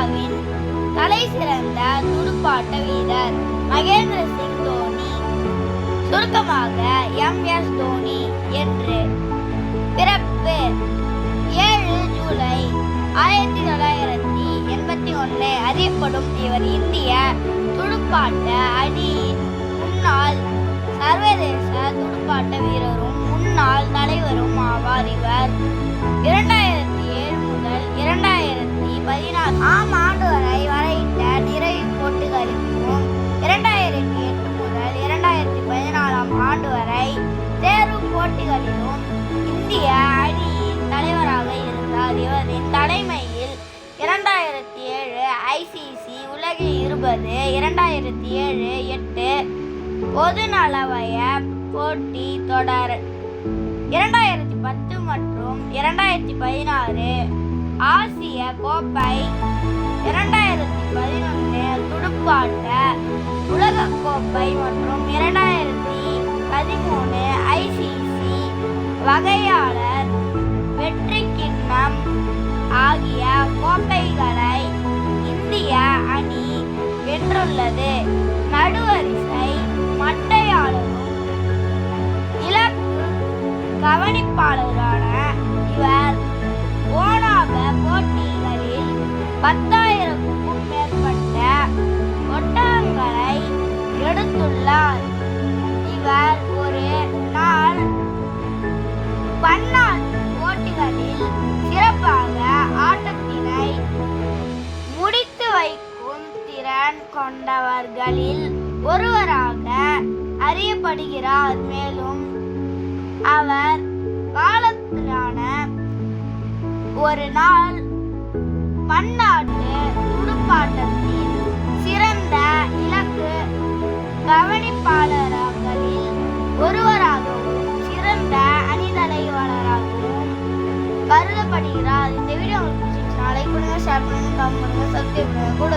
இந்தியாவின் தலை சிறந்த துடுப்பாட்ட வீரர் மகேந்திர சிங் தோனி சுருக்கமாக எம் எஸ் தோனி என்று பிறப்பு ஏழு ஜூலை ஆயிரத்தி தொள்ளாயிரத்தி எண்பத்தி ஒன்று அறியப்படும் இவர் இந்திய துடுப்பாட்ட அணியின் முன்னாள் சர்வதேச துடுப்பாட்ட வீரரும் முன்னாள் தலைவரும் ஆவார் இவர். ஆம் ஆண்டு வரை வரையிட்ட நிறைவு போட்டிகளுக்கும் இரண்டாயிரத்தி எட்டு முதல் இரண்டாயிரத்தி பதினாலாம் ஆண்டு வரை தேர்வு போட்டிகளிலும் இந்திய அணியின் தலைவராக இருந்தார். இவரின் தலைமையில் இரண்டாயிரத்தி ஏழு ஐசிசி உலக இருபது இரண்டாயிரத்தி ஏழு எட்டு பொதுநலவய போட்டி தொடர். இரண்டாயிரத்தி பத்து மற்றும் இரண்டாயிரத்தி பதினாறு ஆசிய கோப்பை இரண்டாயிரத்தி பதினொன்று துடுப்பாட்ட உலகக்கோப்பை மற்றும் இரண்டாயிரத்தி பதிமூணு ஐசிசி வகையாளர் வெற்றி கிண்ணம் ஆகிய கோப்பைகளை இந்திய அணி வென்றுள்ளது. நடுவர் பத்தாயிரத்துக்கும் மேற்பட்ட ஒட்டகங்களை எடுத்துள்ளார். இவர் ஒரு நாள் பன்னாட்டு போட்டிகளில் சிறப்பாக ஆட்டத்தினை முடித்து வைக்கும் திறன் கொண்டவர்களில் ஒருவராக அறியப்படுகிறார். மேலும் அவர் காலத்திலான ஒரு நாள் பன்னாட்டு துடுப்பாட்டத்தின் சிறந்த இலக்கு கவனிப்பாளர்களில் ஒருவராகவும் சிறந்த அணிதலைவாளராகவும் கருதப்படுகிறார். இந்த வீடியோ உங்களுக்கு பிடிச்சிருந்துச்சுன்னா லைக் பண்ணுங்க ஷேர் பண்ணுங்க கமெண்ட் பண்ணுங்க சப்ஸ்கிரைப் பண்ணுங்க.